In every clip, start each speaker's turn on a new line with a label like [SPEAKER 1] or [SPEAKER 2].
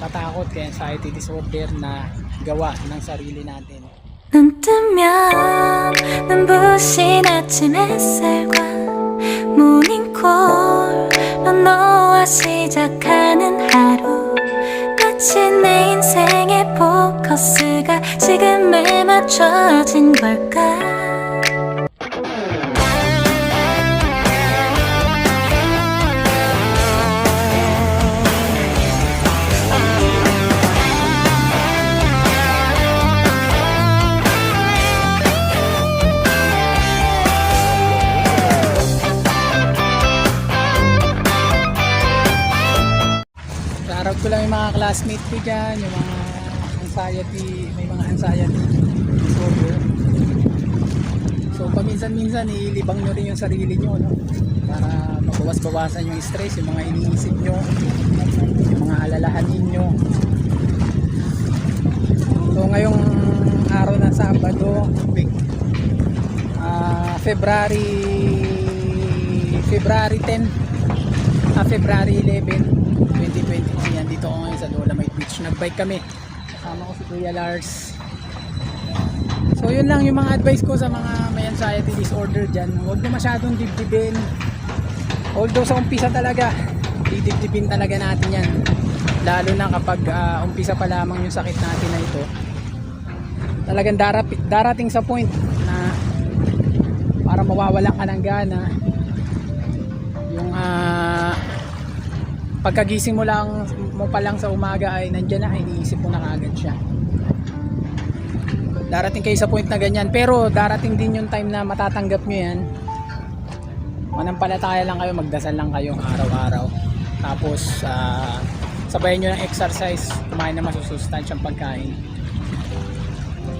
[SPEAKER 1] nakakatakot kaya anxiety disorder na gawa ng sarili natin.
[SPEAKER 2] 눈 뜨면 눈부신 아침 햇살과 모닝콜로 너와 시작하는 하루 마치 내 인생의 포커스가 지금에 맞춰진 걸까
[SPEAKER 1] classmate ko dyan, yung mga anxiety, may mga anxiety disorder. So paminsan-minsan ilibang nyo rin yung sarili nyo no? para mabawas-bawasan yung stress, yung mga iniisip nyo, yung mga alalahanin nyo. So ngayong araw ng Sabado, ah, February February 10 ah, February 11 2020 yan dito ako ngayon sa Dolomite Beach. Nagbike kami. Kasama ko si Kuya Lars. So yun lang yung mga advice ko sa mga may anxiety disorder dyan. Huwag na masyadong dibdibin. Although sa umpisa talaga didibdibin talaga natin yan. Lalo na kapag ah, umpisa pa lamang yung sakit natin na ito. Talagang darap- darating sa point na para mawawalan ka ng gana. Yung ah pagkagising mo lang mo pa lang sa umaga ay nandiyan na iniisip mo na kagad siya. Darating kayo sa point na ganyan. Pero darating din yung time na matatanggap nyo yan. Manampalataya lang kayo magdasal lang kayo araw-araw. Tapos ah, sabayan nyo ng exercise kumain na masusustansyang pagkain.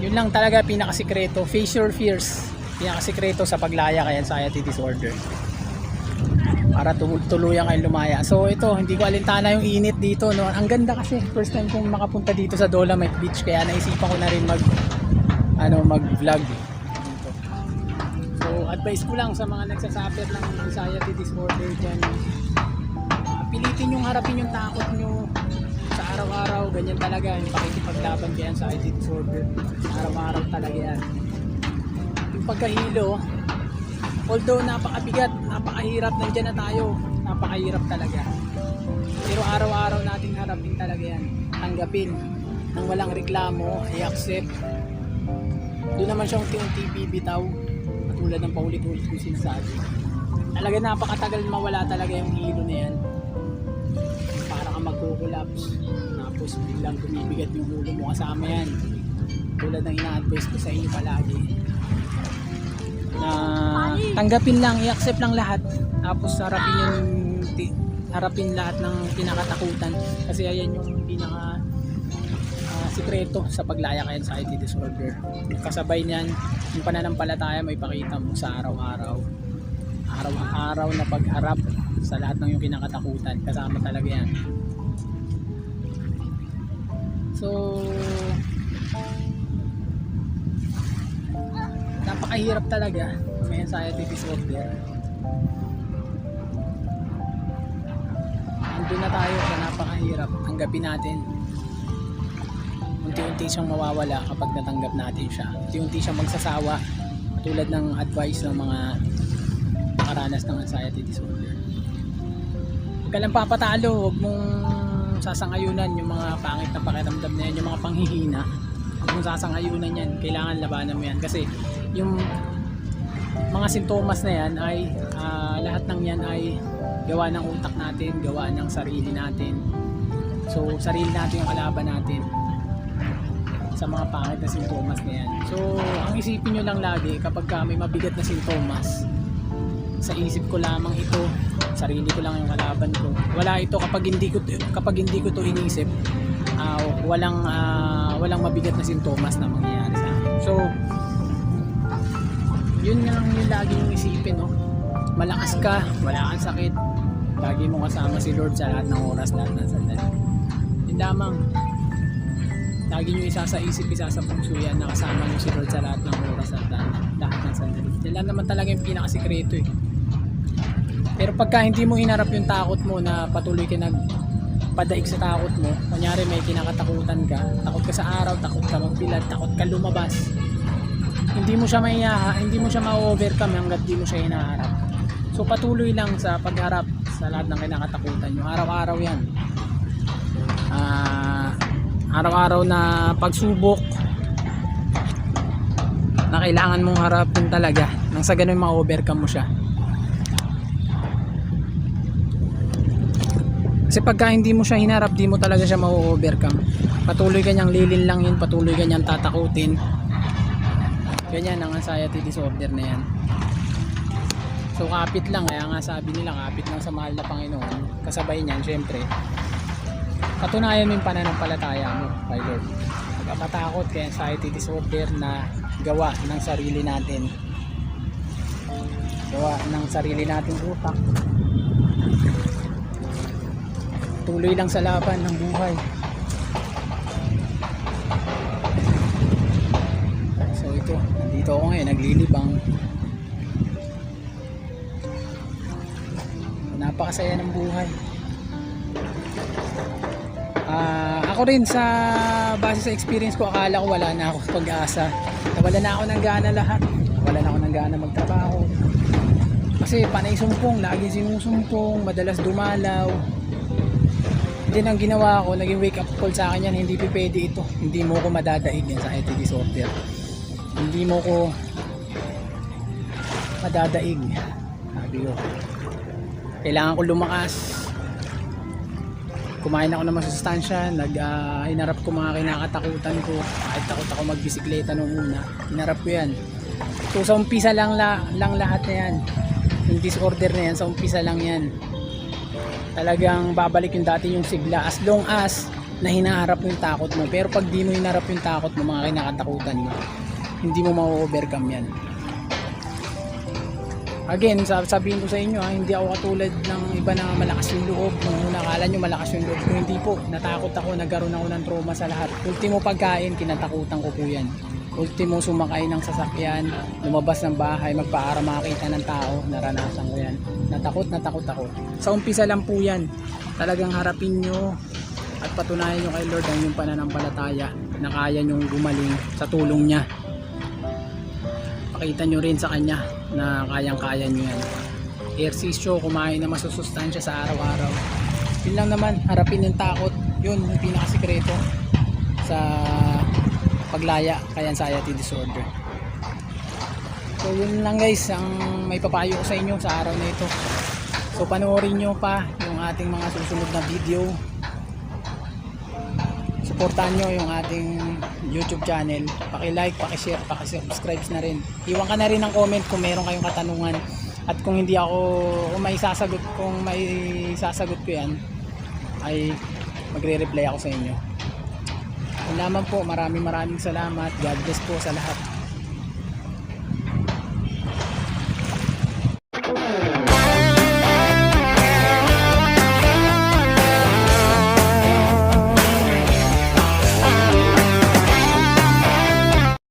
[SPEAKER 1] Yun lang talaga pinakasikreto. Face your fears pinakasikreto sa paglaya kay anxiety disorder para tul- tuluyan kayong lumaya. So ito, hindi ko alintana yung init dito. No? Ang ganda kasi, first time kong makapunta dito sa Dolomite Beach. Kaya naisipan ko na rin mag, ano, mag-vlog. So advice ko lang sa mga nagsasuffer ng anxiety disorder dyan. ah, pilitin yung harapin yung takot nyo sa araw-araw. Ganyan talaga yung pakikipaglaban kay anxiety disorder. Araw-araw talaga yan. Yung pagkahilo, although napakabigat, napakahirap, nandiyan na tayo, napakahirap talaga. Pero araw-araw nating harapin talaga yan. Tanggapin nang walang reklamo, i-accept. Doon naman siya unti-unti bibitaw, katulad ng paulit-ulit kong sinasabi. Talaga napakatagal mawala talaga yung hilo na yan. Para ka magkukulaps. Tapos biglang tumibigat yung ulo mo kasama yan. Tulad ng ina-advise ko sa inyo palagi na tanggapin lang, i-accept lang lahat. Tapos harapin yung harapin lahat ng pinakatakutan. Kasi ayan yung pinaka ah, sikreto sa paglaya kay anxiety disorder. Kasabay niyan yung pananampalataya may pakita mo sa araw-araw. Araw-araw na pagharap sa lahat ng yung kinakatakutan kasama talaga yan napakahirap talaga. May anxiety disorder. Andun na tayo sa napakahirap tanggapin natin. Unti-unti siyang mawawala kapag natanggap natin siya. Unti-unti siyang magsasawa tulad ng advice ng mga nakaranas ng anxiety disorder. Huwag ka lang papatalo huwag mong sasangayunan yung mga pangit na pakiramdam na yan yung mga panghihina mong sasangayunan yan kailangan labanan mo yan kasi yung mga sintomas na yan ay ah, lahat ng yan ay gawa ng utak natin, gawa ng sarili natin. So, sarili natin yung kalaban natin sa mga pangit na sintomas na yan. So, ang isipin nyo lang lagi kapag ka may mabigat na sintomas, sa isip ko lamang ito, sarili ko lang yung kalaban ko. Wala ito kapag hindi ko kapag hindi ko to inisip, ah, walang ah, walang mabigat na sintomas na mangyayari sa akin. So, yun nga lang yung lagi yung isipin, no? Malakas ka, wala kang sakit. Lagi mo kasama si Lord sa lahat ng oras, lahat ng sandali. Yun lamang. Lagi nyo isa sa isip, isa sa puso yan, nakasama nyo si Lord sa lahat ng oras at lahat, lahat ng sandali. Yan naman talaga yung pinakasikreto eh. Pero pagka hindi mo hinarap yung takot mo na patuloy ka nag magpapadaig sa takot mo. Kunyari may kinakatakutan ka, takot ka sa araw, takot ka magbilad, takot ka lumabas. Hindi mo siya maiyaha, hindi mo siya ma-overcome hanggat di mo siya hinaharap. So patuloy lang sa pagharap sa lahat ng kinakatakutan nyo. Araw-araw yan. Ah, araw-araw na pagsubok na kailangan mong harapin talaga nang sa ganun ma-overcome mo siya. Kasi pagka hindi mo siya hinarap, di mo talaga siya ma-overcome. Patuloy kanyang lilin lang yun, patuloy kanyang tatakutin. Ganyan ang anxiety disorder na yan. So kapit lang, kaya nga sabi nila kapit lang sa mahal na Panginoon. Kasabay niyan, syempre, patunayan mo yung pananampalataya mo kay Lord. Pagkamatakot kay anxiety disorder na gawa ng sarili natin. Gawa ng sarili nating utak. Tuloy lang sa laban ng buhay. So ito, nandito ako ngayon, naglilibang. Napakasaya ng buhay. Ah, ako rin sa base sa experience ko, akala ko wala na ako pag-asa. Wala na ako ng gana lahat. Wala na ako ng gana magtrabaho. Kasi panay sumpong, lagi sinusumpong, madalas dumalaw. Then ang ginawa ko, naging wake up call sa akin yan, hindi pa pwede ito. Hindi mo ko madadaig yan sa anxiety disorder. Hindi mo ko madadaig. Sabi ko, kailangan ko lumakas. Kumain ako ng masustansya, nag ah, hinarap ko mga kinakatakutan ko. Kahit takot ako magbisikleta nung una, hinarap ko yan. So sa umpisa lang, la, lang lahat na yan. Yung disorder na yan, sa umpisa lang yan talagang babalik yung dati yung sigla. As long as na hinaharap yung takot mo. Pero pag di mo hinarap yung takot mo mga kinakatakutan mo hindi mo ma-overcome yan. Again sab- sabihin ko sa inyo ha, hindi ako katulad ng iba na malakas yung loob. Nung una akala nyo malakas yung loob ko hindi po. Natakot ako nagkaroon ako ng trauma sa lahat. Ultimo pagkain kinatakutan ko po yan ultimo sumakay ng sasakyan lumabas ng bahay magpaara makakita ng tao. Naranasan ko yan. Natakot natakot ako. Sa umpisa lang po yan. Talagang harapin nyo at patunayan nyo kay Lord ang yung pananampalataya na kaya nyong gumaling sa tulong niya. Pakita nyo rin sa kanya na kayang kaya nyo yan. Ehersisyo kumain na masusustansya sa araw-araw. Yun lang naman harapin yung takot. Yun yung pinakasikreto sa paglaya kay anxiety disorder. So yun lang guys ang may papayo ko sa inyo sa araw na ito. So panoorin nyo pa yung ating mga susunod na video. Supportahan nyo yung ating youtube channel. Paki-like, paki-share, paki-subscribe na rin. Iwan ka na rin ng comment kung meron kayong katanungan. At kung hindi ako kung may sasagot kung may sasagot ko yan ay magre-reply ako sa inyo yun lamang po. Maraming maraming salamat. God bless po sa lahat